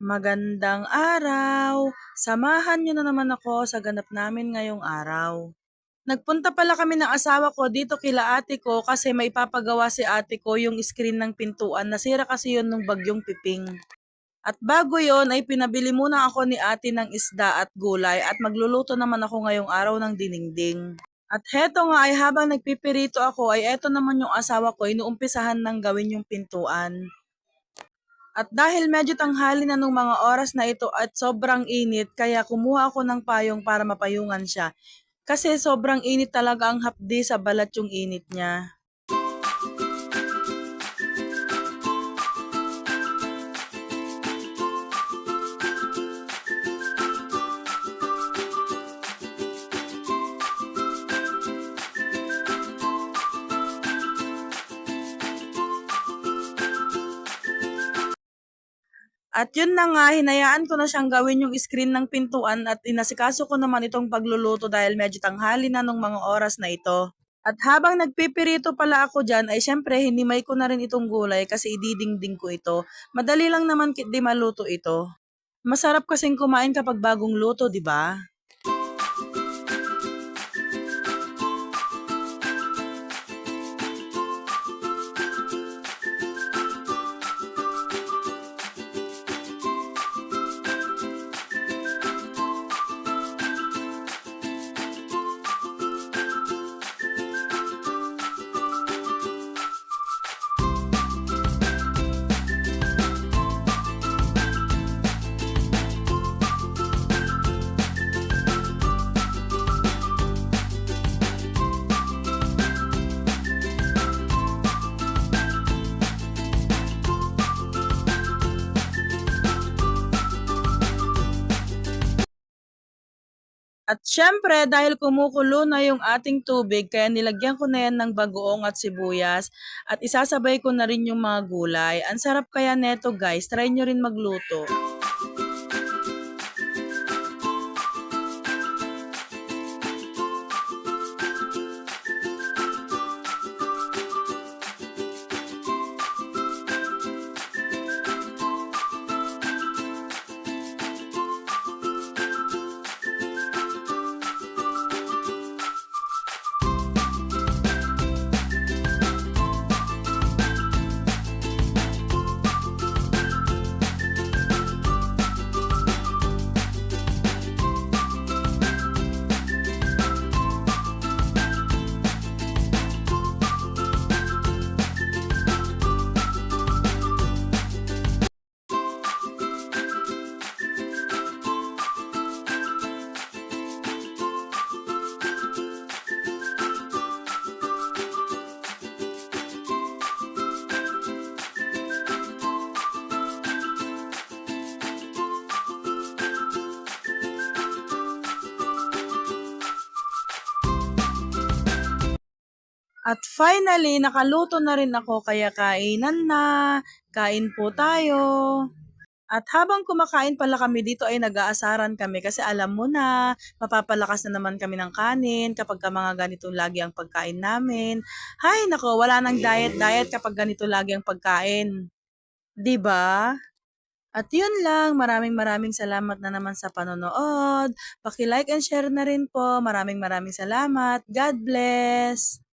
Magandang araw! Samahan niyo na naman ako sa ganap namin ngayong araw. Nagpunta pala kami ng asawa ko dito kila ate ko kasi may papagawa si ate ko yung screen ng pintuan. Nasira kasi yun nung bagyong piping. At bago yon ay pinabili muna ako ni ate ng isda at gulay at magluluto naman ako ngayong araw ng dinengdeng. At heto nga ay habang nagpipirito ako ay eto naman yung asawa ko inuumpisahan ng gawin yung pintuan. At dahil medyo tanghali na nung mga oras na ito at sobrang init, kaya kumuha ako ng payong para mapayungan siya. Kasi sobrang init talaga ang hapdi sa balat yung init niya. At yun na nga, hinayaan ko na siyang gawin yung screen ng pintuan at inasikaso ko naman itong pagluluto dahil medyo tanghali na nung mga oras na ito. At habang nagpipirito pala ako dyan, ay syempre hinimay ko na rin itong gulay kasi ididingding ko ito. Madali lang naman di maluto ito. Masarap kasing kumain kapag bagong luto, di ba? At syempre, dahil kumukulo na yung ating tubig, kaya nilagyan ko na yan ng bagoong at sibuyas at isasabay ko na rin yung mga gulay. Ang sarap kaya neto guys, try nyo rin magluto. At finally, nakaluto na rin ako kaya kainan na. Kain po tayo. At habang kumakain pala kami dito ay nag-aasaran kami kasi alam mo na, mapapalakas na naman kami ng kanin kapag ka mga ganito lagi ang pagkain namin. Hay nako, wala nang diet-diet kapag ganito lagi ang pagkain. 'Di ba? At yun lang, maraming maraming salamat na naman sa panonood. Paki-like and share na rin po. Maraming maraming salamat. God bless!